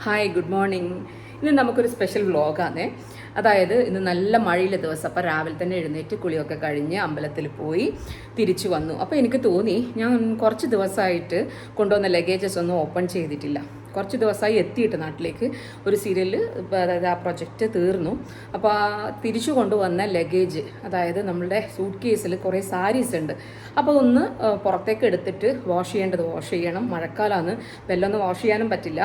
Hi good morning ഇന്ന് നമുക്കൊരു special വ്ളോഗാണേ അതായത് ഇന്ന് നല്ല മഴയിലെ ദിവസം. അപ്പോൾ രാവിലെ തന്നെ എഴുന്നേറ്റ് കുളിയൊക്കെ കഴിഞ്ഞ് അമ്പലത്തിൽ പോയി തിരിച്ചു വന്നു. അപ്പോൾ എനിക്ക് തോന്നി ഞാൻ കുറച്ച് ദിവസമായിട്ട് കൊണ്ടുവന്ന ലഗേജസ് ഒന്നും ഓപ്പൺ ചെയ്തിട്ടില്ല. കുറച്ച് ദിവസമായി എത്തിയിട്ട് നാട്ടിലേക്ക് ഒരു സീരിയൽ അതായത് ആ പ്രൊജക്റ്റ് തീർന്നു. അപ്പോൾ ആ തിരിച്ചു കൊണ്ടുവന്ന ലഗേജ് അതായത് നമ്മളുടെ സൂട്ട് കേസിൽ കുറേ സാരീസ് ഉണ്ട്. അപ്പോൾ ഒന്ന് പുറത്തേക്ക് എടുത്തിട്ട് വാഷ് ചെയ്യേണ്ടത് വാഷ് ചെയ്യണം. മഴക്കാലമാണ്. വെല്ലൊന്നും വാഷ് ചെയ്യാനും പറ്റില്ല.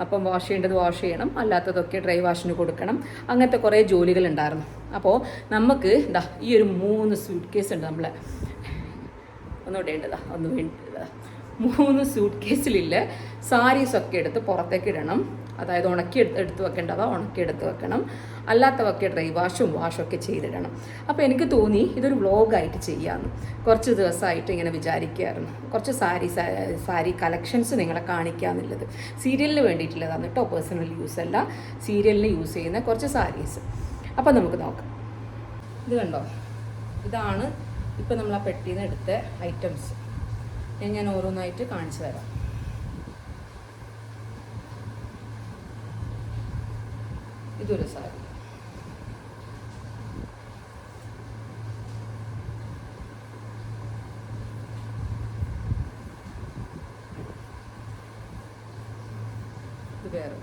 അപ്പം വാഷ് ചെയ്യേണ്ടത് വാഷ് ചെയ്യണം. അല്ലാത്തതൊക്കെ ഡ്രൈ വാഷിന് കൊടുക്കണം. അങ്ങനത്തെ കുറേ ജോലികൾ ഉണ്ടായിരുന്നു അപ്പോൾ നമുക്ക് ഇതാ ഈ ഒരു മൂന്ന് സ്യൂട്ട് കേസ് ഉണ്ട് നമ്മളെ. ഒന്നുകൂടെ ഉണ്ടതാ ഒന്ന് വേണ്ടതാ മൂന്ന് സ്യൂട്ട് കേസിലില്ല സാരീസൊക്കെ എടുത്ത് പുറത്തേക്ക് ഇടണം. അതായത് ഉണക്കി എടുത്ത് വെക്കേണ്ടവ ഉണക്കി എടുത്ത് വെക്കണം. അല്ലാത്തവൊക്കെ ഡ്രൈ വാഷും വാഷൊക്കെ ചെയ്തിടണം. അപ്പോൾ എനിക്ക് തോന്നി ഇതൊരു വ്ളോഗായിട്ട് ചെയ്യാമെന്ന് കുറച്ച് ദിവസമായിട്ട് ഇങ്ങനെ വിചാരിക്കുകയായിരുന്നു കുറച്ച് സാരി സാരി കളക്ഷൻസ് നിങ്ങളെ കാണിക്കാമെന്നുള്ളത് സീരിയലിന് വേണ്ടിയിട്ടുള്ളതാണ് കേട്ടോ പേഴ്സണൽ യൂസ് അല്ല. സീരിയലിന് യൂസ് ചെയ്യുന്ന കുറച്ച് സാരീസ് അപ്പോൾ നമുക്ക് നോക്കാം. ഇത് കണ്ടോ? ഇതാണ് ഇപ്പോൾ നമ്മൾ ആ പെട്ടിയിൽ നിന്ന് എടുത്ത ഐറ്റംസ് ഞാൻ ഓരോന്നായിട്ട് കാണിച്ചു തരാം. ഇതൊരു സാരി. വേറെ.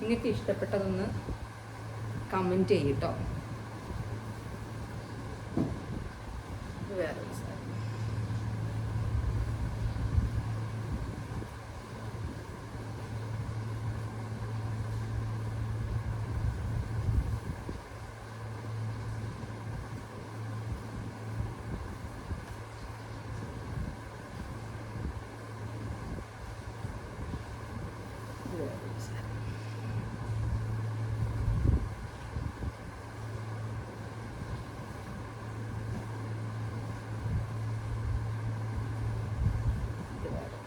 നിങ്ങൾക്ക് ഇഷ്ടപ്പെട്ടതൊന്ന് കമന്റ് ചെയ്യട്ടോ ഇത് വേറെ ഒരു സാരി ഇത് വേറെ ഒരു സാരി ഇത് വേറെ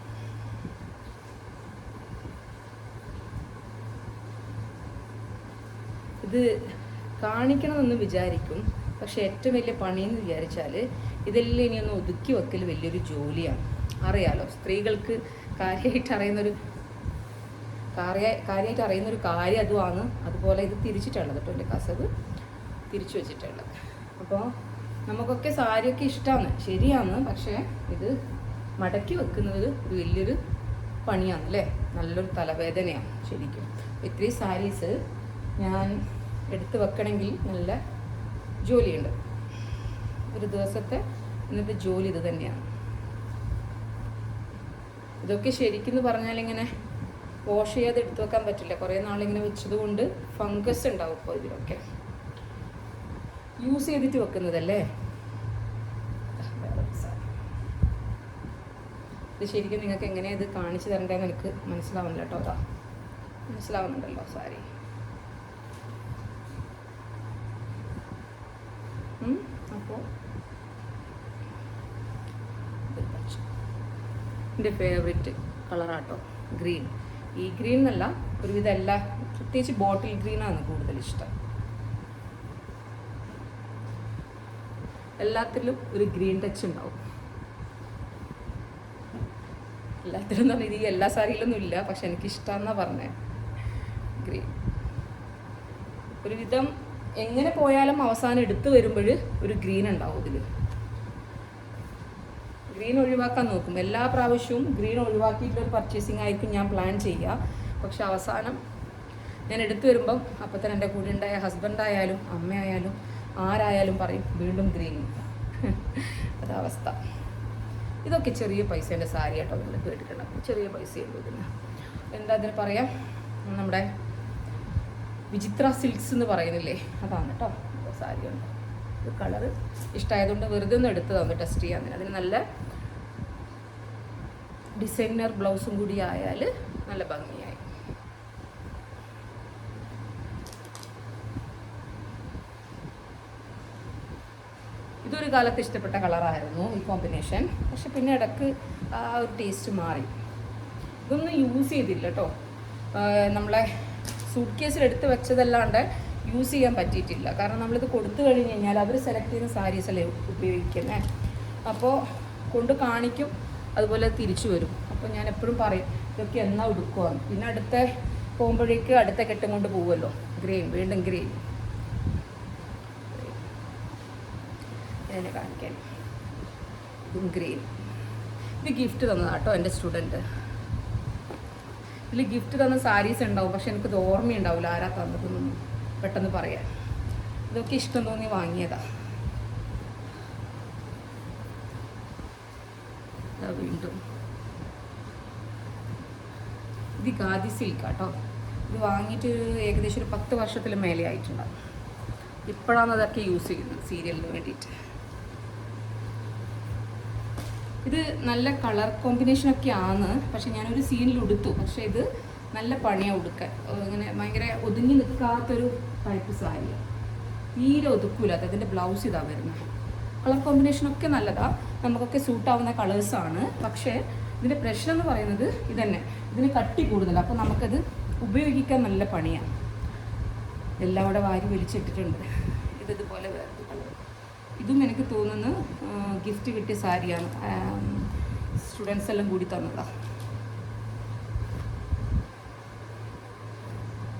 ഇത് കാണിക്കണമെന്ന് വിചാരിക്കും. പക്ഷെ ഏറ്റവും വലിയ പണിയെന്ന് വിചാരിച്ചാൽ ഇതെല്ലാം ഇനിയൊന്ന് ഒതുക്കി വെക്കൽ വലിയൊരു ജോലിയാണ്. അറിയാലോ സ്ത്രീകൾക്ക് കാര്യമായിട്ട് അറിയുന്നൊരു കാര്യ കാര്യമായിട്ട് അറിയുന്നൊരു കാര്യം അതുമാണ് അതുപോലെ ഇത് തിരിച്ചിട്ടുള്ളത് കേട്ടോ എന്റെ കസവ്. തിരിച്ചു വെച്ചിട്ടുള്ളത്. അപ്പോൾ നമുക്കൊക്കെ സാരിയൊക്കെ ഇഷ്ടമാണ് ശരിയാണ്. പക്ഷേ ഇത് മടക്കി വെക്കുന്നത് ഒരു വലിയൊരു പണിയാണ് അല്ലേ? നല്ലൊരു തലവേദനയാണ് ശരിക്കും. ഇത്രയും സാരീസ് ഞാൻ എടുത്ത് വെക്കണമെങ്കിൽ നല്ല ജോലിയുണ്ട്. ഒരു ദിവസത്തെ ഇന്നത്തെ ജോലി ഇത് തന്നെയാണ്. ഇതൊക്കെ ശരിക്കും പറഞ്ഞാൽ ഇങ്ങനെ വാഷ് ചെയ്യാതെ എടുത്തു വെക്കാൻ പറ്റില്ല. കുറേ നാളിങ്ങനെ വെച്ചതുകൊണ്ട് ഫംഗസ് ഉണ്ടാവും ഇപ്പോൾ ഇതിലൊക്കെ. യൂസ് ചെയ്തിട്ട് വെക്കുന്നതല്ലേ? ഇത് ശരിക്കും നിങ്ങൾക്ക് എങ്ങനെയാണ് ഇത് കാണിച്ചു തരേണ്ടതെന്ന് എനിക്ക് മനസ്സിലാവുന്നില്ല കേട്ടോ. അതാ മനസ്സിലാവുന്നുണ്ടല്ലോ സാരി അപ്പോൾ എന്റെ ഫേവറേറ്റ് കളറാട്ടോ ഗ്രീൻ ഈ ഗ്രീൻ എന്നല്ല ഒരുവിധം എല്ലാ പ്രത്യേകിച്ച് ബോട്ടിൽ ഗ്രീനാണ് കൂടുതൽ ഇഷ്ടം എല്ലാത്തിലും ഒരു ഗ്രീൻ ടച്ച് ഉണ്ടാവും. എല്ലാത്തിലും എന്ന് പറഞ്ഞാൽ ഇത് എല്ലാ സാരിയിലൊന്നും ഇല്ല പക്ഷെ എനിക്ക് ഇഷ്ടമെന്നാ പറഞ്ഞത് ഗ്രീൻ ഒരുവിധം എങ്ങനെ പോയാലും അവസാനം എടുത്തു വരുമ്പോൾ ഒരു ഗ്രീൻ ഉണ്ടാവും ഇതിൽ ഗ്രീൻ ഒഴിവാക്കാൻ നോക്കും. എല്ലാ പ്രാവശ്യവും ഗ്രീൻ ഒഴിവാക്കിയിട്ടൊരു പർച്ചേസിങ് ആയിരിക്കും ഞാൻ പ്ലാൻ ചെയ്യുക. പക്ഷെ അവസാനം ഞാൻ എടുത്തു വരുമ്പം അപ്പം തന്നെ എന്റെ കൂടെ ഉണ്ടായ ഹസ്ബൻഡായാലും അമ്മയായാലും ആരായാലും പറയും വീണ്ടും ഗ്രീൻ അതവസ്ഥ ഇതൊക്കെ ചെറിയ പൈസേന്റെ സാരി കേട്ടോ നിങ്ങൾ കേട്ടിട്ടുണ്ട് ചെറിയ പൈസയുള്ളൂ ഇതിന്. എന്താ അതിന് പറയാം? നമ്മുടെ വിചിത്ര സിൽക്സ് എന്ന് പറയുന്നില്ലേ? അതാണ് കേട്ടോ സാരി ഉണ്ട് ഇത് കളറ് ഇഷ്ടമായതുകൊണ്ട് വെറുതെ ഒന്ന് എടുത്തതാണ് ടെസ്റ്റ് ചെയ്യാൻ. അതിന് നല്ല ഡിസൈനർ ബ്ലൗസും കൂടി ആയാൽ നല്ല ഭംഗിയായി. ഇതൊരു കാലത്ത് ഇഷ്ടപ്പെട്ട കളറായിരുന്നു ഈ കോമ്പിനേഷൻ. പക്ഷെ പിന്നെ ഇടയ്ക്ക് ആ ഒരു ടേസ്റ്റ് മാറി. ഇതൊന്നും യൂസ് ചെയ്തില്ല കേട്ടോ. നമ്മളെ സൂട്ട് കേസിൽ എടുത്ത് വെച്ചതല്ലാണ്ട് യൂസ് ചെയ്യാൻ പറ്റിയിട്ടില്ല. കാരണം നമ്മളിത് കൊടുത്തു കഴിഞ്ഞ് കഴിഞ്ഞാൽ അവർ സെലക്ട് ചെയ്യുന്ന സാരീസ് അല്ലേ ഉപയോഗിക്കുന്നത് അപ്പോൾ കൊണ്ട് കാണിക്കും. അതുപോലെ തിരിച്ചു വരും. അപ്പോൾ ഞാൻ എപ്പോഴും പറയും ഇതൊക്കെ എന്നാ ഉടുക്കുവാണ് പിന്നെ അടുത്ത പോകുമ്പോഴേക്ക് അടുത്ത കെട്ടും കൊണ്ട് പോവുമല്ലോ. ഗ്രീൻ വീണ്ടും ഗ്രീൻ കാണിക്കാൻ ഗ്രീൻ ഇത് ഗിഫ്റ്റ് തന്നതാട്ടോ എന്റെ സ്റ്റുഡന്റ് ഇതിൽ ഗിഫ്റ്റ് തന്ന സാരീസ് ഉണ്ടാവും പക്ഷെ എനിക്കത് ഓർമ്മയുണ്ടാവില്ല ആരാ തന്നതെന്നൊന്നും പെട്ടെന്ന് പറയാൻ. ഇതൊക്കെ ഇഷ്ടം തോന്നി വാങ്ങിയതാ ഇതാ വീണ്ടും. ഇത് ഖാദി സിൽക്ക് കേട്ടോ ഇത് വാങ്ങിയിട്ട് ഏകദേശം ഒരു പത്ത് വർഷത്തിൽ മേലെ ആയിട്ടുണ്ടാവും. ഇപ്പോഴാണ് അതൊക്കെ യൂസ് ചെയ്യുന്നത് സീരിയലിന് വേണ്ടിയിട്ട്. ഇത് നല്ല കളർ കോമ്പിനേഷനൊക്കെ ആണ്. പക്ഷെ ഞാനൊരു സീനിൽ ഉടുത്തു. പക്ഷെ ഇത് നല്ല പണിയാണ് ഉടുക്കാൻ. ഇങ്ങനെ ഭയങ്കര ഒതുങ്ങി നിൽക്കാത്തൊരു ടൈപ്പ് സാരിയാണ് തീരെ ഒതുക്കൂല. അതിന്റെ ബ്ലൗസ് ഇതാണ് വരുന്നത്. കളർ കോമ്പിനേഷൻ ഒക്കെ നല്ലതാണ് നമുക്കൊക്കെ സൂട്ടാവുന്ന കളേഴ്സാണ് പക്ഷേ ഇതിന്റെ പ്രശ്നം എന്ന് പറയുന്നത് ഇതന്നെ. ഇതിന് കട്ടി കൂടുതലാണ് അപ്പോൾ നമുക്കത് ഉപയോഗിക്കാൻ നല്ല പണിയാണ് എല്ലാം കൂടെ വാരി വലിച്ചിട്ടിട്ടുണ്ട്. ഇത് ഇതുപോലെ വേറെ ഇതും എനിക്ക് തോന്നുന്ന ഗിഫ്റ്റ് കിട്ടിയ സാരിയാണ്. സ്റ്റുഡൻസ് എല്ലാം കൂടി തന്നതാണ്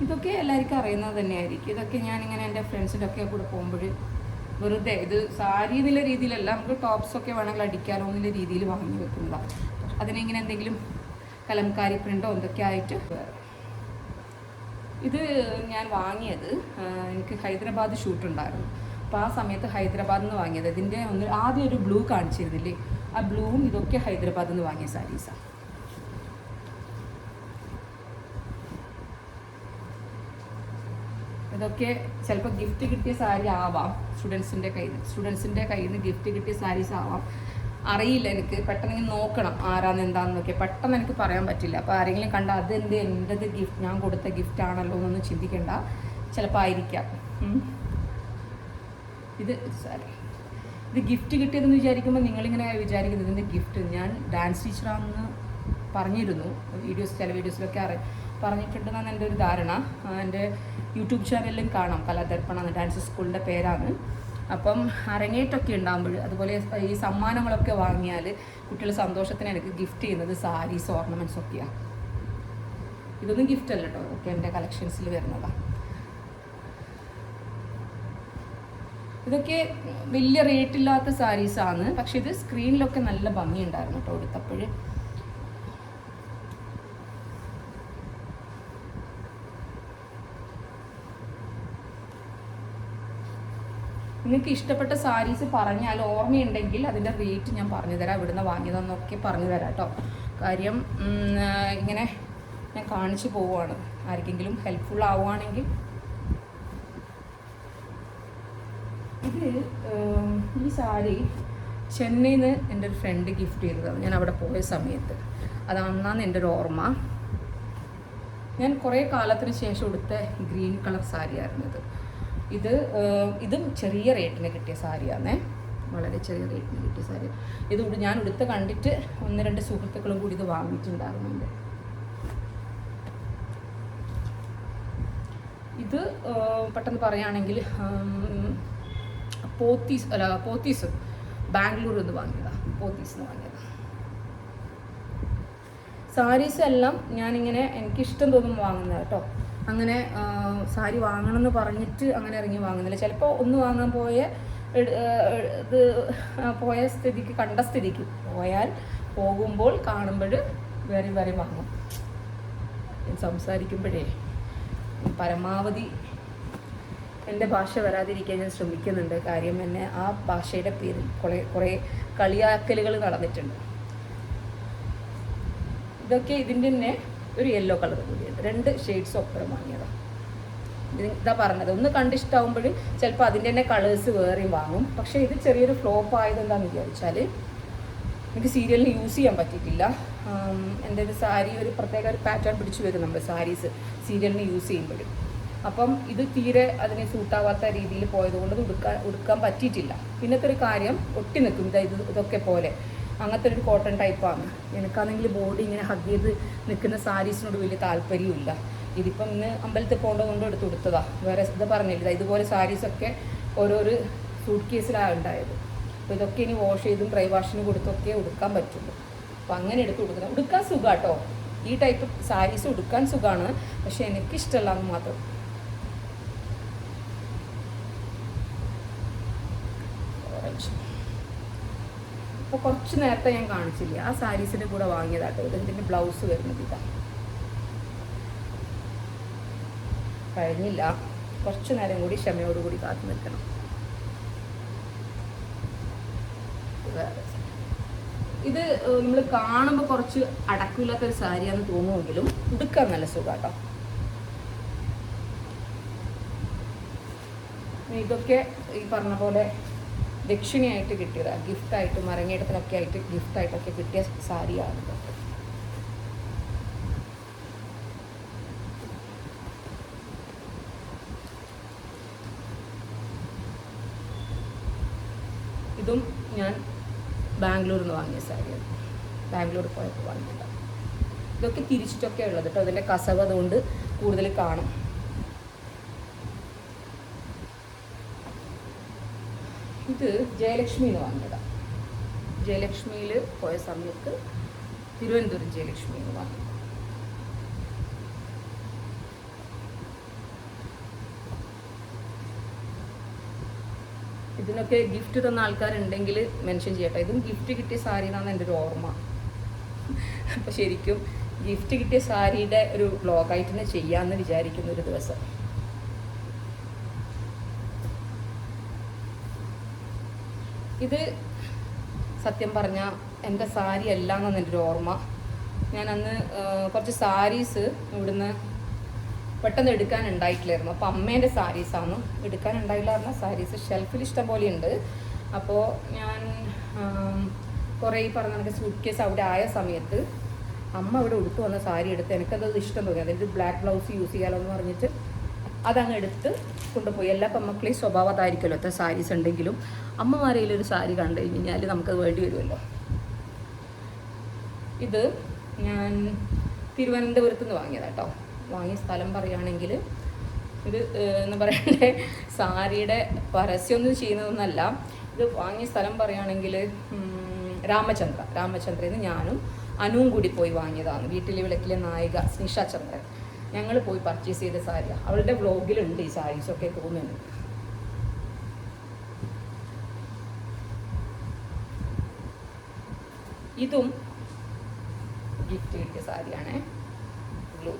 ഇതൊക്കെ എല്ലാവർക്കും അറിയുന്നത് തന്നെയായിരിക്കും. ഇതൊക്കെ ഞാനിങ്ങനെ എന്റെ ഫ്രണ്ട്സിന്റെ ഒക്കെ കൂടെ പോകുമ്പോൾ വെറുതെ ഇത് സാരി എന്നുള്ള രീതിയിലല്ല നമുക്ക് ടോപ്സ് ഒക്കെ വേണമെങ്കിൽ അടിക്കാനോ എന്നുള്ള രീതിയിൽ വാങ്ങി വെക്കുന്നതാണ് അതിനിങ്ങനെ എന്തെങ്കിലും കലംകാരി പ്രിന്റോ എന്തൊക്കെ ആയിട്ട്. ഇത് ഞാൻ വാങ്ങിയത് എനിക്ക് ഹൈദരാബാദ് ഷൂട്ട് ഉണ്ടായിരുന്നു. അപ്പോൾ ആ സമയത്ത് ഹൈദരാബാദിൽ നിന്ന് വാങ്ങിയത്. ഇതിന്റെ ഒന്ന് ആദ്യം ഒരു ബ്ലൂ കാണിച്ചിരുന്നില്ലേ? ആ ബ്ലൂവും ഇതൊക്കെ ഹൈദരാബാദിൽ നിന്ന് വാങ്ങിയ സാരീസാണ് ഇതൊക്കെ ചിലപ്പോൾ ഗിഫ്റ്റ് കിട്ടിയ സാരി ആവാം. സ്റ്റുഡൻസിന്റെ കയ്യിൽ നിന്ന്. സ്റ്റുഡൻസിന്റെ കയ്യിൽ നിന്ന് ഗിഫ്റ്റ് കിട്ടിയ സാരീസ് ആവാം. അറിയില്ല എനിക്ക്. പെട്ടെന്ന് ഇങ്ങനെ നോക്കണം ആരാന്ന് എന്താണെന്നൊക്കെ പെട്ടെന്ന് എനിക്ക് പറയാൻ പറ്റില്ല. അപ്പോൾ ആരെങ്കിലും കണ്ട അത് എന്ത് എന്റെത് ഗിഫ്റ്റ് ഞാൻ കൊടുത്ത ഗിഫ്റ്റ് ആണല്ലോ എന്നൊന്നും ചിന്തിക്കണ്ട. ചിലപ്പോൾ ആയിരിക്കാം. ഇത് സാരി ഇത് ഗിഫ്റ്റ് കിട്ടിയതെന്ന് വിചാരിക്കുമ്പോൾ നിങ്ങളിങ്ങനെ വിചാരിക്കുന്നത് ഇതിന്റെ ഗിഫ്റ്റ് ഞാൻ ഡാൻസ് ടീച്ചറാണെന്ന് പറഞ്ഞിരുന്നു. വീഡിയോസ് ചില വീഡിയോസിലൊക്കെ അറി പറഞ്ഞിട്ടുണ്ടെന്നാണ് എന്റെ ഒരു ധാരണ. എന്റെ യൂട്യൂബ് ചാനലിലും കാണാം. കലാദർപ്പണ ഡാൻസ് സ്കൂളിന്റെ പേരാണ്. അപ്പം അരങ്ങേറ്റൊക്കെ ഉണ്ടാകുമ്പോൾ അതുപോലെ ഈ സമ്മാനങ്ങളൊക്കെ വാങ്ങിയാൽ കുട്ടികൾ സന്തോഷത്തിന് എനിക്ക് ഗിഫ്റ്റ് ചെയ്യുന്നത് സാരീസ് ഓർണമെന്റ്സ് ഒക്കെയാണ് ഇതൊന്നും ഗിഫ്റ്റ് അല്ല കേട്ടോ. ഒക്കെ എന്റെ കളക്ഷൻസിൽ വരുന്നതാണ് ഇതൊക്കെ വലിയ റേറ്റ് ഇല്ലാത്ത സാരീസാണ് പക്ഷെ ഇത് സ്ക്രീനിലൊക്കെ നല്ല ഭംഗിയുണ്ടായിരുന്നു കേട്ടോ. എടുത്തപ്പോൾ നിങ്ങൾക്ക് ഇഷ്ടപ്പെട്ട സാരീസ് പറഞ്ഞാൽ ഓർമ്മയുണ്ടെങ്കിൽ അതിന്റെ റേറ്റ് ഞാൻ പറഞ്ഞുതരാം ഇവിടുന്ന് വാങ്ങിയതെന്നൊക്കെ പറഞ്ഞു തരാം കേട്ടോ. കാര്യം ഇങ്ങനെ ഞാൻ കാണിച്ചു പോവുകയാണ്. ആർക്കെങ്കിലും ഹെൽപ്ഫുൾ ആവുകയാണെങ്കിൽ. ഇത് ഈ സാരി ചെന്നൈയിൽ നിന്ന് എന്റെ ഒരു ഫ്രണ്ട് ഗിഫ്റ്റ് ചെയ്തതാണ്. ഞാൻ അവിടെ പോയ സമയത്ത്. അതാണെന്നാണ് എന്റെ ഒരു ഓർമ്മ. ഞാൻ കുറേ കാലത്തിന് ശേഷം ഉടുത്ത ഗ്രീൻ കളർ സാരിയായിരുന്നു ഇത് ഇത് ചെറിയ റേറ്റിന് കിട്ടിയ സാരിയാണേ വളരെ ചെറിയ റേറ്റിന് കിട്ടിയ സാരി ഇത് ഞാൻ ഉടുത്ത് കണ്ടിട്ട് ഒന്ന് രണ്ട് സുഹൃത്തുക്കളും കൂടി ഇത് വാങ്ങിയിട്ടുണ്ടാകുന്നുണ്ട് ഇത് പെട്ടെന്ന് പറയുകയാണെങ്കിൽ പോത്തീസ് അല്ല പോത്തീസ് ബാംഗ്ലൂരിൽ നിന്ന് വാങ്ങിയതാണ് പോത്തീസ് നിന്ന് വാങ്ങിയതാണ് സാരീസ് എല്ലാം ഞാനിങ്ങനെ എനിക്കിഷ്ടം തോന്നുമ്പോൾ വാങ്ങുന്നത് കേട്ടോ. അങ്ങനെ സാരി വാങ്ങണമെന്ന് പറഞ്ഞിട്ട് അങ്ങനെ ഇറങ്ങി വാങ്ങുന്നില്ല. ചിലപ്പോൾ ഒന്ന് വാങ്ങാൻ പോയ ഇത് പോയ സ്ഥിതിക്ക് കണ്ട സ്ഥിതിക്ക് പോയാൽ പോകുമ്പോൾ കാണുമ്പോൾ വേറെ വേറെ വാങ്ങും. സംസാരിക്കുമ്പോഴേ പരമാവധി എന്റെ ഭാഷ വരാതിരിക്കാൻ ഞാൻ ശ്രമിക്കുന്നുണ്ട്. കാര്യം തന്നെ ആ ഭാഷയുടെ പേരിൽ കുറേ കുറേ കളിയാക്കലുകൾ നടന്നിട്ടുണ്ട്. ഇതൊക്കെ ഇതിന്റെ തന്നെ ഒരു യെല്ലോ കളർ കൂടിയുണ്ട് രണ്ട് ഷെയ്ഡ്സ് ഒപ്പരം വാങ്ങിയതാണ് ഇത് പറഞ്ഞത്. ഒന്ന് കണ്ടിഷ്ടാവുമ്പോൾ ചിലപ്പോൾ അതിന്റെ തന്നെ കളേഴ്സ് വേറെയും വാങ്ങും. പക്ഷേ ഇത് ചെറിയൊരു ഫ്ലോപ്പ് ആയത് എന്താണെന്ന് വിചാരിച്ചാൽ എനിക്ക് സീരിയലിന് യൂസ് ചെയ്യാൻ പറ്റിയിട്ടില്ല. എന്റെ ഒരു സാരി ഒരു പ്രത്യേക ഒരു പാറ്റേൺ പിടിച്ചു വരും നമ്മൾ സാരീസ് സീരിയലിന് യൂസ് ചെയ്യുമ്പോൾ. അപ്പം ഇത് തീരെ അതിന് സൂട്ടാവാത്ത രീതിയിൽ പോയതുകൊണ്ട് ഉടുക്കാൻ ഉടുക്കാൻ പറ്റിയിട്ടില്ല. പിന്നത്തെ ഒരു കാര്യം ഒട്ടി നിൽക്കും. ഇതാ ഇത് ഇതൊക്കെ പോലെ. അങ്ങനത്തെ ഒരു കോട്ടൺ ടൈപ്പാണ് എനിക്കാണെങ്കിൽ ബോഡി ഇങ്ങനെ ഹഗ് ചെയ്ത് നിൽക്കുന്ന സാരീസിനോട് വലിയ താല്പര്യമില്ല ഇതിപ്പം ഇന്ന് അമ്പലത്തിൽ പോകേണ്ടതുകൊണ്ട് എടുത്ത് കൊടുത്തതാ. വേറെ ഇത് പറഞ്ഞില്ല. ഇതുപോലെ സാരീസൊക്കെ ഓരോരോ സൂട്ട് കേസിലാണ് ഉണ്ടായത്. അപ്പോൾ ഇതൊക്കെ ഇനി വാഷ് ചെയ്തും ഡ്രൈ വാഷിന് കൊടുത്തൊക്കെ ഉടുക്കാൻ പറ്റുള്ളൂ. അപ്പോൾ അങ്ങനെ എടുത്ത് കൊടുക്കുന്നത്. ഉടുക്കാൻ സുഖാട്ടോ. ഈ ടൈപ്പ് സാരീസ് ഉടുക്കാൻ സുഖമാണ് പക്ഷെ എനിക്കിഷ്ടമല്ല എന്ന് മാത്രം അപ്പോൾ കുറച്ച് നേരത്തെ ഞാൻ കാണിച്ചില്ല? ആ സാരീസിന്റെ കൂടെ വാങ്ങിയതാട്ടോ. ഇത് ഇതിന്റെ ബ്ലൗസ് വരുന്നത് ഇതാ. കഴിഞ്ഞില്ല. കുറച്ച് നേരം കൂടി ക്ഷമയോടുകൂടി കാത്തു നിൽക്കണം. ഇത് നമ്മൾ കാണുമ്പോൾ കുറച്ച് അടക്കില്ലാത്ത ഒരു സാരിയാന്ന് തോന്നുമെങ്കിലും ഉടുക്കാൻ നല്ല സുഖാട്ടോ. ഇതൊക്കെ ഈ പറഞ്ഞ പോലെ ദക്ഷിണയായിട്ട് കിട്ടിയതാണ് ഗിഫ്റ്റായിട്ട് മരങ്ങേടത്തിലൊക്കെ ആയിട്ട് ഗിഫ്റ്റ് ആയിട്ടൊക്കെ കിട്ടിയ സാരിയാണ് ഇതും. ഞാൻ ബാംഗ്ലൂരിൽ നിന്ന് വാങ്ങിയ സാരിയാണ്. ബാംഗ്ലൂർ പോയപ്പോൾ വാങ്ങിയിട്ടുണ്ട് ഇതൊക്കെ തിരിച്ചിട്ടൊക്കെ ഉള്ളത് കേട്ടോ. അതിന്റെ കസവ് അതുകൊണ്ട് കൂടുതൽ കാണും. ഇത് ജയലക്ഷ്മിന്ന് വാങ്ങിയതാണ് ജയലക്ഷ്മിയിൽ പോയ സമയത്ത് തിരുവനന്തപുരം ജയലക്ഷ്മിന്ന് വാങ്ങി ഇതിനൊക്കെ ഗിഫ്റ്റ് തന്ന ആൾക്കാരുണ്ടെങ്കിൽ മെൻഷൻ ചെയ്യട്ടെ. ഇതും ഗിഫ്റ്റ് കിട്ടിയ സാരി എന്നാണ് എന്റെ ഒരു ഓർമ്മ. അപ്പോൾ ശരിക്കും ഗിഫ്റ്റ് കിട്ടിയ സാരിയുടെ ഒരു ബ്ലോഗായിട്ട് തന്നെ ചെയ്യാമെന്ന് വിചാരിക്കുന്ന ഒരു ദിവസം. ഇത് സത്യം പറഞ്ഞ എന്റെ സാരി അല്ല എന്നാണ് എന്റെ ഒരു ഓർമ്മ. ഞാൻ അന്ന് കുറച്ച് സാരീസ് ഇവിടുന്ന് പെട്ടെന്ന് എടുക്കാൻ ഉണ്ടായിട്ടില്ലായിരുന്നു അപ്പോൾ അമ്മേന്റെ സാരീസാണ് എടുക്കാൻ പറഞ്ഞ സാരീസ് ഷെൽഫിൽ ഇഷ്ടം പോലെ ഉണ്ട് അപ്പോൾ ഞാൻ കുറേ ഈ പറഞ്ഞ കണക്ക് സൂട്ട് കേസ് അവിടെ ആയ സമയത്ത് അമ്മ അവിടെ ഉടുത്തു വന്ന സാരി എടുത്ത് എനിക്കത് ഇഷ്ടം തോന്നി. അതായത് ബ്ലാക്ക് ബ്ലൗസ് യൂസ് ചെയ്യാലോ എന്ന് പറഞ്ഞിട്ട് അതങ്ങ് എടുത്ത് കൊണ്ടുപോയി. എല്ലാ പെമ്മക്കളെയും സ്വഭാവം അതായിരിക്കുമല്ലോ. എത്ര സാരീസ് ഉണ്ടെങ്കിലും ഒരു സാരി കണ്ടു കഴിഞ്ഞാൽ നമുക്കത് വേണ്ടി വരുമല്ലോ. ഇത് ഞാൻ തിരുവനന്തപുരത്ത് നിന്ന് വാങ്ങിയതാട്ടോ വാങ്ങിയ സ്ഥലം പറയുകയാണെങ്കിൽ ഇത് എന്ന് പറയണ്ടേ സാരിയുടെ പരസ്യമൊന്നും ചെയ്യുന്നതൊന്നല്ല. ഇത് വാങ്ങിയ സ്ഥലം പറയുകയാണെങ്കിൽ രാമചന്ദ്ര. രാമചന്ദ്രയിൽ നിന്ന് ഞാനും അനുവും കൂടി പോയി വാങ്ങിയതാണ്. വീട്ടിലെ വിളക്കിലെ നായിക സ്നിഷ ചന്ദ്രൻ. ഞങ്ങൾ പോയി പർച്ചേസ് ചെയ്ത സാരിയാണ് അവളുടെ വ്ലോഗിലുണ്ട് ഈ സാരീസൊക്കെ തോന്നുന്നു. ഇതും ഗിഫ്റ്റ് കിട്ടിയ സാരിയാണ്. ബ്ലൂ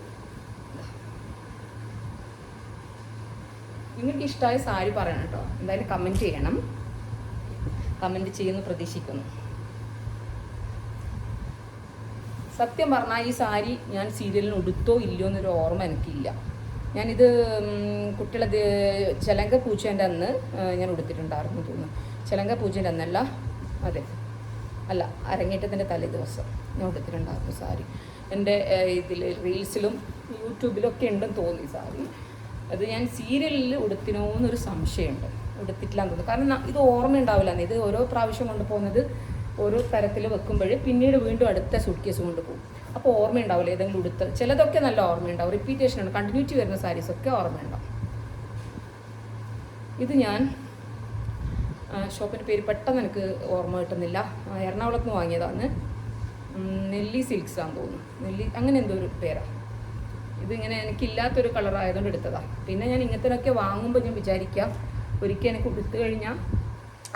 നിങ്ങൾക്ക് ഇഷ്ടമായ സാരി പറയണം കേട്ടോ. എന്തായാലും കമന്റ് ചെയ്യണം. കമന്റ് ചെയ്യുമെന്ന് പ്രതീക്ഷിക്കുന്നു. സത്യം പറഞ്ഞാൽ ഈ സാരി ഞാൻ സീരിയലിന് ഉടുത്തോ ഇല്ലയോ എന്നൊരു ഓർമ്മ എനിക്കില്ല. ഞാനിത് കുട്ടികളത് ചെലങ്ക പൂച്ചേന്റെ അന്ന് ഞാൻ ഉടുത്തിട്ടുണ്ടായിരുന്നു തോന്നുന്നു. ചെലങ്ക പൂച്ചേന്റെ അന്നല്ല അതെ. അല്ല അരങ്ങേറ്റത്തിന്റെ തലേ ദിവസം ഞാൻ ഉടുത്തിട്ടുണ്ടായിരുന്നു സാരി. എന്റെ ഇതിൽ റീൽസിലും യൂട്യൂബിലൊക്കെ ഉണ്ടെന്ന് തോന്നി സാരി. അത് ഞാൻ സീരിയലിൽ ഉടുത്തിനോ എന്നൊരു സംശയമുണ്ട്. ഉടുത്തിട്ടില്ലാന്ന് തോന്നുന്നു. കാരണം ഇത് ഓർമ്മ ഉണ്ടാവില്ല ഇത് ഓരോ പ്രാവശ്യം കൊണ്ടുപോകുന്നത് ഓരോ തരത്തിൽ വെക്കുമ്പോൾ പിന്നീട് വീണ്ടും അടുത്ത സൂട്ട് കേസ് കൊണ്ടുപോകും അപ്പോൾ ഓർമ്മയുണ്ടാവില്ല ഏതെങ്കിലും ഉടുത്ത്? ചിലതൊക്കെ നല്ല ഓർമ്മയുണ്ടാവും. റിപ്പീറ്റേഷൻ ആണ്. കണ്ടിന്യൂറ്റി വരുന്ന സാരീസ് ഒക്കെ ഓർമ്മയുണ്ടാവും. ഇത് ഞാൻ ഷോപ്പിന്റെ പേര് പെട്ടെന്ന് എനിക്ക് ഓർമ്മ കിട്ടുന്നില്ല. എറണാകുളത്ത് നിന്ന് വാങ്ങിയതാണ്. നെല്ലി സിൽക്സ് ആണെന്ന് തോന്നുന്നു. നെല്ലി അങ്ങനെ എന്തോ ഒരു പേരാണ് ഇതിങ്ങനെ എനിക്കില്ലാത്തൊരു കളറായതുകൊണ്ട് എടുത്തതാണ് പിന്നെ ഞാൻ ഇങ്ങനത്തെ വാങ്ങുമ്പോൾ ഞാൻ വിചാരിക്കാം ഒരിക്കൽ എനിക്ക് ഉടുത്തു കഴിഞ്ഞാൽ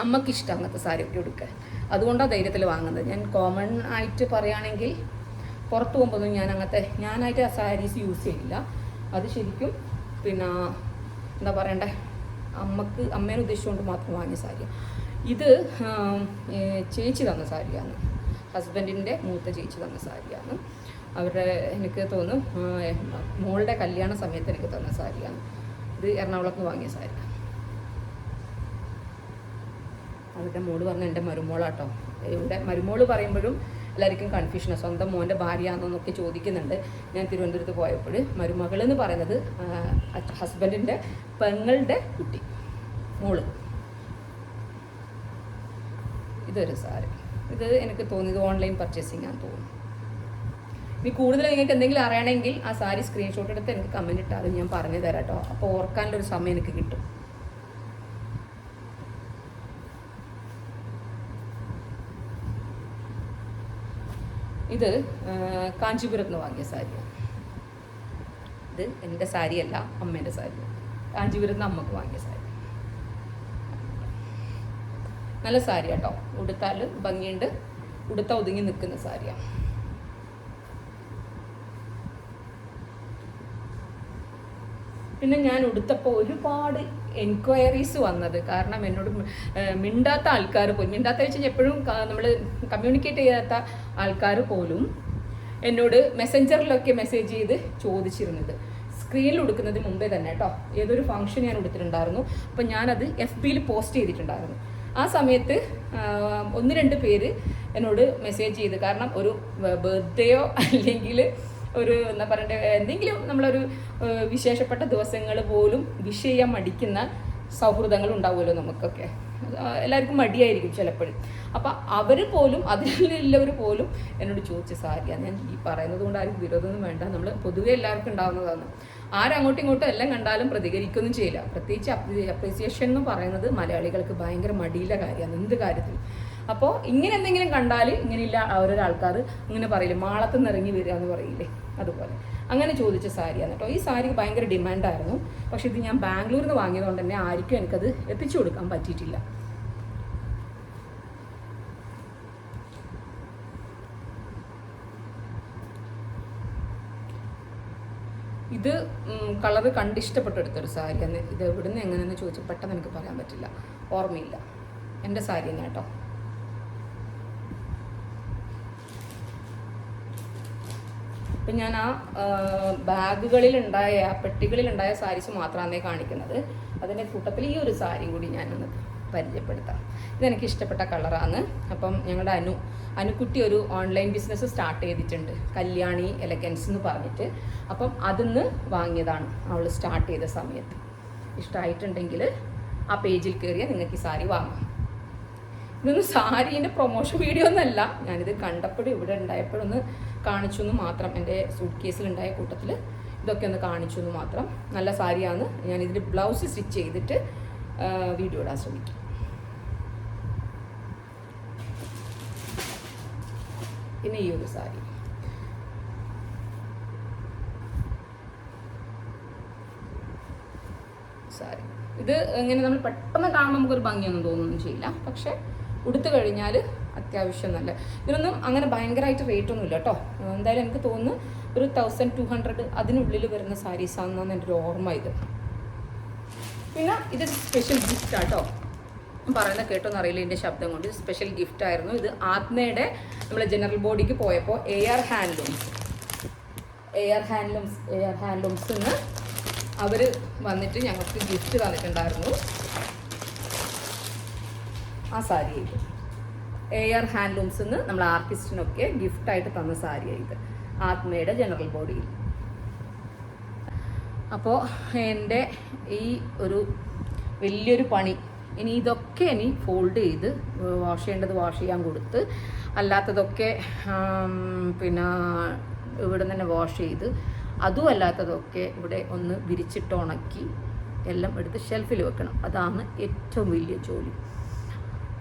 അമ്മയ്ക്ക് ഇഷ്ടം അങ്ങനത്തെ സാരിയൊക്കെ ഉടുക്കാൻ. അതുകൊണ്ടാണ് ധൈര്യത്തിൽ വാങ്ങുന്നത്. ഞാൻ കോമൺ ആയിട്ട് പറയുകയാണെങ്കിൽ പുറത്ത് പോകുമ്പോൾ ഞാൻ അങ്ങനത്തെ ഞാനായിട്ട് ആ സാരീസ് യൂസ് ചെയ്യില്ല. അത് ശരിക്കും പിന്നെ എന്താ പറയണ്ടേ? അമ്മയ്ക്ക് അമ്മേനെ ഉദ്ദേശിച്ചുകൊണ്ട് മാത്രം വാങ്ങിയ സാരിയാണ് ഇത് ചേച്ചി തന്ന സാരിയാണ്. ഹസ്ബൻഡിന്റെ മൂത്ത ചേച്ചി തന്ന സാരിയാണ്. അവരുടെ എനിക്ക് തോന്നും മോളുടെ കല്യാണ സമയത്ത് എനിക്ക് തന്ന സാരിയാണ്. ഇത് എറണാകുളത്ത് വാങ്ങിയ സാരി അവരുടെ മോൾ പറഞ്ഞ എന്റെ മരുമോളാട്ടോ. ഇവിടെ മരുമോൾ പറയുമ്പോഴും എല്ലാവർക്കും കൺഫ്യൂഷനാണ് സ്വന്തം മോന്റെ എന്നൊക്കെ ചോദിക്കുന്നുണ്ട്. ഞാൻ തിരുവനന്തപുരത്ത് പോയപ്പോൾ മരുമകൾ എന്ന് പറയുന്നത് ഹസ്ബൻഡിന്റെ പെങ്ങളുടെ കുട്ടി മോൾ. ഇതൊരു സാരി. ഇത് എനിക്ക് തോന്നിയത് ഓൺലൈൻ പർച്ചേസിംഗ് ആണെന്ന് തോന്നുന്നു. ഇനി കൂടുതൽ നിങ്ങൾക്ക് എന്തെങ്കിലും അറിയണമെങ്കിൽ ആ സാരി സ്ക്രീൻഷോട്ട് എടുത്ത് എനിക്ക് കമന്റ് ഇട്ടാലും ഞാൻ പറഞ്ഞു തരാം കേട്ടോ അപ്പോൾ ഓർക്കാനുള്ളൊരു സമയം എനിക്ക് കിട്ടും. ഇത് കാഞ്ചീപുരത്ത് നിന്ന് വാങ്ങിയ സാരിയാണ് ഇത് എന്റെ സാരിയല്ല അമ്മേന്റെ സാരി കാഞ്ചീപുരത്ത് നിന്ന് അമ്മയ്ക്ക് വാങ്ങിയ സാരി. നല്ല സാരി കേട്ടോ ഉടുത്താൽ ഭംഗിയുണ്ട്. ഉടുത്ത ഒതുങ്ങി നിൽക്കുന്ന സാരിയാണ് പിന്നെ ഞാൻ ഉടുത്തപ്പോൾ ഒരുപാട് എൻക്വയറീസ് വന്നത്. കാരണം എന്നോട് മിണ്ടാത്ത ആൾക്കാർ പോലും മിണ്ടാത്ത വെച്ചാൽ എപ്പോഴും നമ്മൾ കമ്മ്യൂണിക്കേറ്റ് ചെയ്യാത്ത ആൾക്കാർ പോലും എന്നോട് മെസ്സഞ്ചറിലൊക്കെ മെസ്സേജ് ചെയ്ത് ചോദിച്ചിരുന്നത്. സ്ക്രീനിൽ ഉടുക്കുന്നത് മുമ്പേ തന്നെ കേട്ടോ. ഏതൊരു ഫംഗ്ഷൻ ഞാൻ ഉടുത്തിട്ടുണ്ടായിരുന്നു. അപ്പം ഞാനത് എഫ് ബിയിൽ പോസ്റ്റ് ചെയ്തിട്ടുണ്ടായിരുന്നു. ആ സമയത്ത് ഒന്ന് രണ്ട് പേര് എന്നോട് മെസ്സേജ് ചെയ്ത്. കാരണം ഒരു ബർത്ത്ഡേയോ അല്ലെങ്കിൽ ഒരു എന്താ പറയണ്ടേ എന്തെങ്കിലും നമ്മളൊരു വിശേഷപ്പെട്ട ദിവസങ്ങൾ പോലും വിഷ് ചെയ്യാൻ മടിക്കുന്ന സൗഹൃദങ്ങൾ ഉണ്ടാവുമല്ലോ നമുക്കൊക്കെ. എല്ലാവർക്കും മടിയായിരിക്കും ചിലപ്പോഴും അപ്പം അവർ പോലും അതിലുള്ളവർ പോലും എന്നോട് ചോദിച്ച സാരിയ ഞാൻ ഈ പറയുന്നത് കൊണ്ട് ആരും വിരോധമൊന്നും വേണ്ട. നമ്മൾ പൊതുവെ എല്ലാവർക്കും ഉണ്ടാകുന്നതാണ് ആരങ്ങോട്ടും ഇങ്ങോട്ടും എല്ലാം കണ്ടാലും പ്രതികരിക്കൊന്നും ചെയ്യില്ല. പ്രത്യേകിച്ച് അപ്രീസിയേഷൻ എന്ന് പറയുന്നത് മലയാളികൾക്ക് ഭയങ്കര മടിയിലെ കാര്യമാണ്. എന്ത് കാര്യത്തിലും. അപ്പോൾ ഇങ്ങനെ എന്തെങ്കിലും കണ്ടാൽ ഇങ്ങനെയില്ല ഓരോരോ ആൾക്കാർ ഇങ്ങനെ പറയില്ലേ മാളത്ത് നിന്ന് ഇറങ്ങി വരിക എന്ന് പറയില്ലേ അതുപോലെ. അങ്ങനെ ചോദിച്ച സാരിയാണ് കേട്ടോ ഈ സാരി ഭയങ്കര ഡിമാൻഡായിരുന്നു പക്ഷെ ഇത് ഞാൻ ബാംഗ്ലൂരിൽ നിന്ന് വാങ്ങിയതുകൊണ്ട് തന്നെ ആർക്കും എനിക്കത് എത്തിച്ചു കൊടുക്കാൻ പറ്റിയിട്ടില്ല. ഇത് കളർ കളറ് കണ്ടിഷ്ടപ്പെട്ടെടുത്തൊരു സാരിയാണ്. ഇത് എവിടുന്ന് എങ്ങനെയെന്ന് ചോദിച്ചാൽ പെട്ടെന്ന് എനിക്ക് പറയാൻ പറ്റില്ല. ഓർമ്മയില്ല. എന്റെ സാരി തന്നെ കേട്ടോ ഇപ്പം ഞാൻ ആ ബാഗുകളിൽ ബാഗുകളിലുണ്ടായ ആ പെട്ടികളിലുണ്ടായ സാരീസ് മാത്രമാണ് കാണിക്കുന്നത്. അതിന്റെ കൂട്ടത്തിൽ ഈ ഒരു സാരിയും കൂടി ഞാനൊന്ന് പരിചയപ്പെടുത്താം. ഇതെനിക്ക് ഇഷ്ടപ്പെട്ട കളറാണ്. അപ്പം ഞങ്ങളുടെ അനു അനുക്കുട്ടി ഒരു ഓൺലൈൻ ബിസിനസ് സ്റ്റാർട്ട് ചെയ്തിട്ടുണ്ട്. കല്യാണി എലഗൻസ് എന്ന് പറഞ്ഞിട്ട്. അപ്പം അതിന്ന് വാങ്ങിയതാണ്. അവൾ സ്റ്റാർട്ട് ചെയ്ത സമയത്ത്. ഇഷ്ടമായിട്ടുണ്ടെങ്കിൽ ആ പേജിൽ കയറിയാൽ നിങ്ങൾക്ക് ഈ സാരി വാങ്ങാം. ഇതൊന്നും സാരീന്റെ പ്രൊമോഷൻ വീഡിയോ ഒന്നല്ല. ഞാനിത് കണ്ടപ്പോഴും ഇവിടെ ഉണ്ടായപ്പോഴൊന്ന് കാണിച്ചു എന്ന് മാത്രം എന്റെ സൂട്ട് കേസിലുണ്ടായ കൂട്ടത്തിൽ ഇതൊക്കെ ഒന്ന് കാണിച്ചു എന്ന് മാത്രം. നല്ല സാരിയാണ്. ഞാൻ ഇതിൽ ബ്ലൗസ് സ്റ്റിച്ച് ചെയ്തിട്ട് വീഡിയോ ഇടാൻ ശ്രമിക്കും. പിന്നെ ഈ ഒരു സാരി. സാരി. ഇത് ഇങ്ങനെ നമ്മൾ പെട്ടെന്ന് കാണുമ്പോൾ നമുക്കൊരു ഭംഗിയൊന്നും തോന്നുന്നു ചെയ്യില്ല. പക്ഷെ ഉടുത്തു കഴിഞ്ഞാൽ അത്യാവശ്യം നല്ല. ഇതിനൊന്നും അങ്ങനെ ഭയങ്കരമായിട്ട് റേറ്റ് ഒന്നും ഇല്ല കേട്ടോ എന്തായാലും എനിക്ക് തോന്നുന്നു ഒരു തൗസൻഡ് ടു ഹൺഡ്രഡ് അതിനുള്ളിൽ വരുന്ന സാരീസാണെന്നാണ് എന്റെ ഒരു ഓർമ്മ ഇത്. പിന്നെ ഇത് സ്പെഷ്യൽ ഗിഫ്റ്റ് ആട്ടോ. പറയുന്ന കേട്ടോന്ന് അറിയില്ല എന്റെ ശബ്ദം കൊണ്ട്. സ്പെഷ്യൽ ഗിഫ്റ്റ് ആയിരുന്നു. ഇത് ആത്മയുടെ നമ്മളെ ജനറൽ ബോഡിക്ക് പോയപ്പോൾ air handlooms A R handlooms A R handlooms നിന്ന് അവർ വന്നിട്ട് ഞങ്ങൾക്ക് ഗിഫ്റ്റ് തന്നിട്ടുണ്ടായിരുന്നു. ആ സാരി എ ആർ ഹാൻഡ്ലൂംസ് നിന്ന് നമ്മൾ ആർട്ടിസ്റ്റിനൊക്കെ ഗിഫ്റ്റായിട്ട് തന്ന സാരിയാണ് ഇത്. ആത്മയുടെ ജനറൽ ബോഡിയിൽ അപ്പോൾ എന്റെ ഈ ഒരു വലിയൊരു പണി ഇനി ഇതൊക്കെ ഇനി ഫോൾഡ് ചെയ്ത് വാഷ് ചെയ്യേണ്ടത് വാഷ് ചെയ്യാൻ കൊടുത്ത് അല്ലാത്തതൊക്കെ പിന്നെ ഇവിടെ തന്നെ വാഷ് ചെയ്ത് അതും അല്ലാത്തതൊക്കെ ഇവിടെ ഒന്ന് വിരിച്ചിട്ട് ഉണക്കി എല്ലാം എടുത്ത് ഷെൽഫിൽ വെക്കണം. അതാണ് ഏറ്റവും വലിയ ജോലി.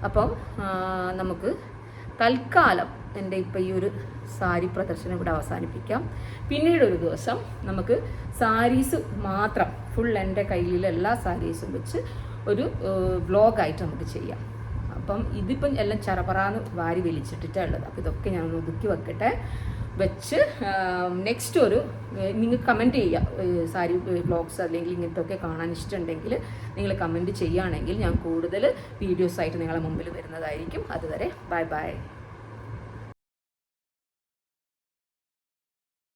അപ്പം നമുക്ക് തൽക്കാലം എന്റെ ഇപ്പം ഈ ഒരു സാരി പ്രദർശനം ഇവിടെ അവസാനിപ്പിക്കാം. പിന്നീട് ഒരു ദിവസം നമുക്ക് സാരീസ് മാത്രം ഫുൾ എന്റെ കയ്യിലുള്ള എല്ലാ സാരീസും വെച്ച് ഒരു വ്ലോഗായിട്ട് നമുക്ക് ചെയ്യാം. അപ്പം ഇതിപ്പം എല്ലാം ചറപറാന്ന് വാരി വലിച്ചിട്ടിട്ടാണ് ഉള്ളത്. അപ്പോൾ ഇതൊക്കെ ഞാൻ ഒന്ന് ഒതുക്കി വെക്കട്ടെ. വെച്ച് നെക്സ്റ്റ് ഒരു നിങ്ങൾ കമന്റ് ചെയ്യുക. സാരി ബ്ലോഗ്സ് അല്ലെങ്കിൽ ഇങ്ങനത്തെ ഒക്കെ കാണാൻ ഇഷ്ടമുണ്ടെങ്കിൽ നിങ്ങൾ കമന്റ് ചെയ്യുകയാണെങ്കിൽ ഞാൻ കൂടുതൽ വീഡിയോസായിട്ട് നിങ്ങളെ മുമ്പിൽ വരുന്നതായിരിക്കും. അതുവരെ ബൈ ബൈ